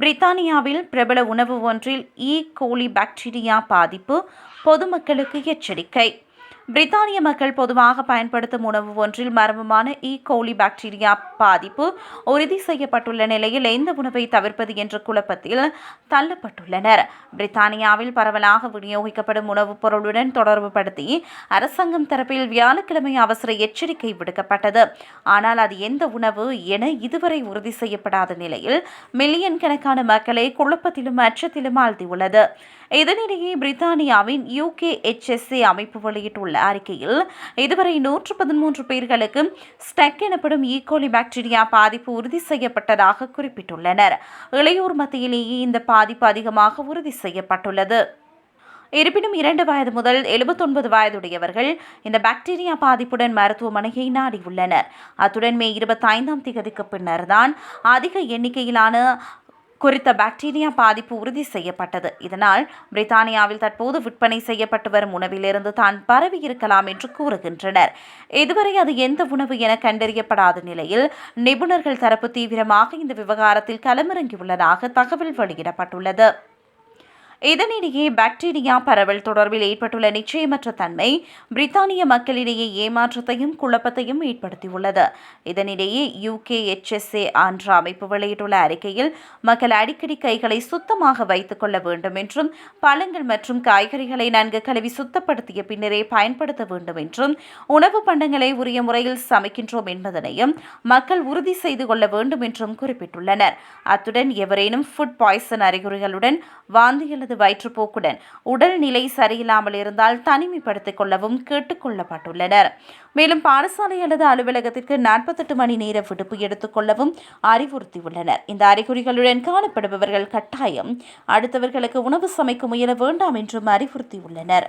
பிரித்தானியாவில் பிரபல உணவு ஒன்றில் ஈ கோலி பாக்டீரியா பாதிப்பு பொதுமக்களுக்கு எச்சரிக்கை. பிரித்தானிய மக்கள் பொதுவாக பயன்படுத்தும் உணவு ஒன்றில் மர்மமான இ கோலி பாக்டீரியா பாதிப்பு உறுதி செய்யப்பட்டுள்ள நிலையில் எந்த உணவை தவிர்ப்பது என்ற குழப்பத்தில் தள்ளப்பட்டுள்ளனர். பிரித்தானியாவில் பரவலாக விநியோகிக்கப்படும் உணவுப் பொருளுடன் தொடர்புபடுத்தி அரசாங்கம் தரப்பில் வியாழக்கிழமை அவசர எச்சரிக்கை விடுக்கப்பட்டது. ஆனால் அது எந்த உணவு என இதுவரை உறுதி செய்யப்படாத நிலையில் மில்லியன் கணக்கான மக்களை குழப்பத்திலும் அச்சத்திலும் ஆழ்த்தியுள்ளது. இதனிடையே பிரித்தானியாவின் யூகே எச்எஸ்ஏ அமைப்பு வெளியிட்டுள்ள அறிக்கையில் இதுவரை நூற்று பதிமூன்று பேர்களுக்கு ஸ்டெக் எனப்படும் e. ஈகோலி பாக்டீரியா பாதிப்பு உறுதி செய்யப்பட்டதாக குறிப்பிட்டுள்ளனர். இளையோர் மத்தியிலேயே இந்த பாதிப்பு அதிகமாக உறுதி செய்யப்பட்டுள்ளது. இருப்பினும் இரண்டு வயது முதல் எழுபத்தொன்பது வயதுடையவர்கள் இந்த பாக்டீரியா பாதிப்புடன் மருத்துவமனையை நாடியுள்ளனர். அத்துடன் மே இருபத்தைந்தாம் தேதிக்கு பின்னர் தான் அதிக எண்ணிக்கையிலான குறித்த பாக்டீரியா பாதிப்பு உறுதி செய்யப்பட்டது. இதனால் பிரித்தானியாவில் தற்போது விற்பனை செய்யப்பட்டு வரும் உணவிலிருந்து தான் பரவி இருக்கலாம் என்று கூறுகின்றனர். இதுவரை அது எந்த உணவு என கண்டறியப்படாத நிலையில் நிபுணர்கள் தரப்பு தீவிரமாக இந்த விவகாரத்தில் களமிறங்கியுள்ளதாக தகவல் வெளியிடப்பட்டுள்ளது. இதனிடையே பாக்டீரியா பரவல் தொடர்பில் ஏற்பட்டுள்ள நிச்சயமற்ற தன்மை பிரித்தானிய மக்களிடையே ஏமாற்றத்தையும் குழப்பத்தையும் ஏற்படுத்தியுள்ளது. இதனிடையே யூகே எச்எஸ்ஏ ஆன்ற அமைப்பு வெளியிட்டுள்ள அறிக்கையில் மக்கள் அடிக்கடி கைகளை சுத்தமாக வைத்துக் கொள்ள வேண்டும் என்றும் பழங்கள் மற்றும் காய்கறிகளை நன்கு கழுவி சுத்தப்படுத்திய பின்னரே பயன்படுத்த வேண்டும் என்றும் உணவு பண்டங்களை உரிய முறையில் சமைக்கின்றோம் என்பதனையும் மக்கள் உறுதி செய்து கொள்ள வேண்டும் என்றும் குறிப்பிட்டுள்ளனர். அத்துடன் எவரேனும் ஃபுட் பாய்சன் அறிகுறிகளுடன் வாந்தி அல்லது வயிற்றுப்போக்குடன் உடல்நிலை சரியில்லாமல் இருந்தால் தனிமைப்படுத்திக் கொள்ளவும் கேட்டுக்கொள்ளப்பட்டுள்ளனர் மேலும் பாடசாலை அல்லது அலுவலகத்திற்கு நாற்பத்தெட்டு மணி நேர விடுப்பு எடுத்துக்கொள்ளவும் அறிவுறுத்தியுள்ளனர். இந்த அறிகுறிகளுடன் காணப்படுபவர்கள் கட்டாயம் அடுத்தவர்களுக்கு உணவு சமைக்க முயல வேண்டாம் என்றும் அறிவுறுத்தியுள்ளனர்.